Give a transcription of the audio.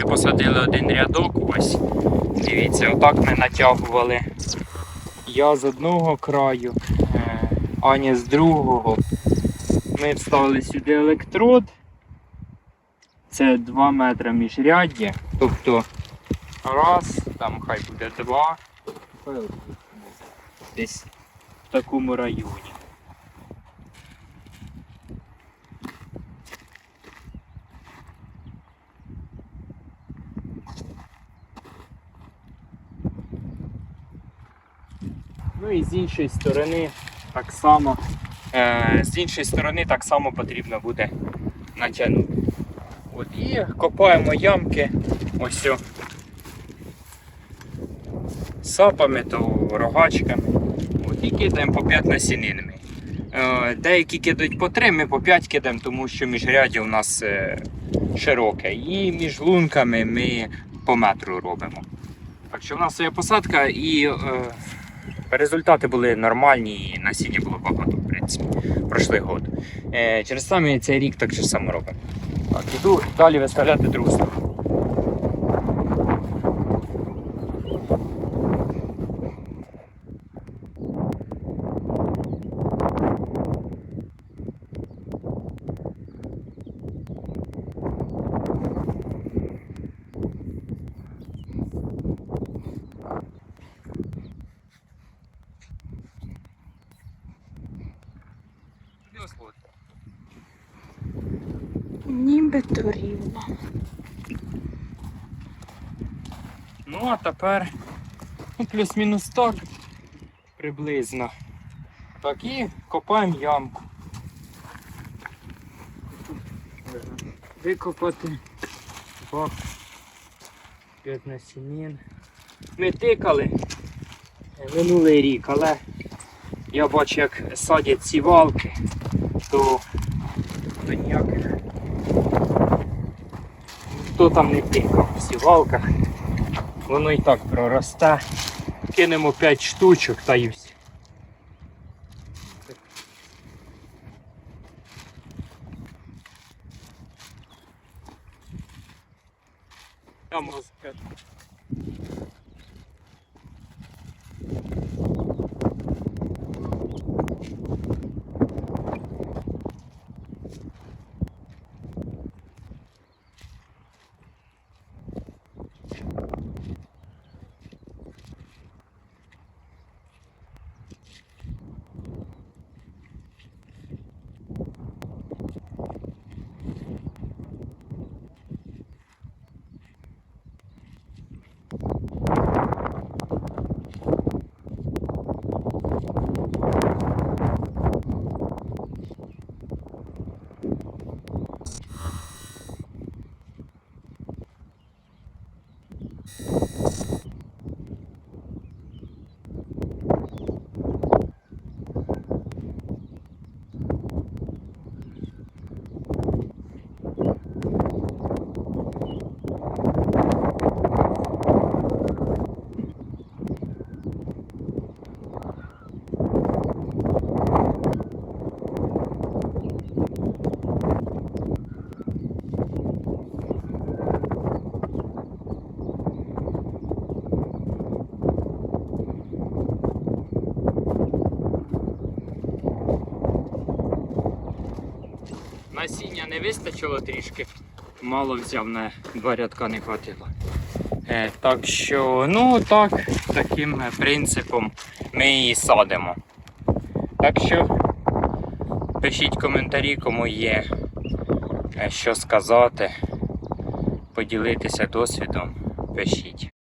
Ми посадили один рядок, ось. Дивіться, отак ми натягували. Я з одного краю, е, Аня з другого. Ми вставили сюди електрод. Це 2 метри міжряддя. Тобто раз, там хай буде два. Десь в такому районі. Ну і з іншої сторони так само. Е, з іншої сторони так само потрібно буде натягнути. От, і копаємо ямки ось о, сапами то рогачками. От, і кидаємо по 5 насінинами. Е, деякі кидають по 3, ми по 5 кидаємо, тому що міжряддя у нас е, широке. І між лунками ми по метру робимо. Так що в нас є посадка і е, результати були нормальні, і насіння було багато, в принципі. Пройшли год. Е, через саме цей рік так же само робимо. Так, іду далі виставляти другу сторону. Нібито рівно. Ну, а тепер ну, плюс-мінус так приблизно. Так, і копаємо ямку. Викопати бак 5 насінин. Ми тикали е, минулий рік, але я бачу, як садять ці валки, то, то ніяких хто там не тикав в сівалках. Воно і так проросте. Кинемо 5 штучок та і все. Там розкажу. Насіння не вистачило трішки, мало взяв на два рядка не хватило. Е, так що, ну так, таким е, принципом ми її садимо. Так що пишіть коментарі, кому є е, що сказати, поділитися досвідом, пишіть.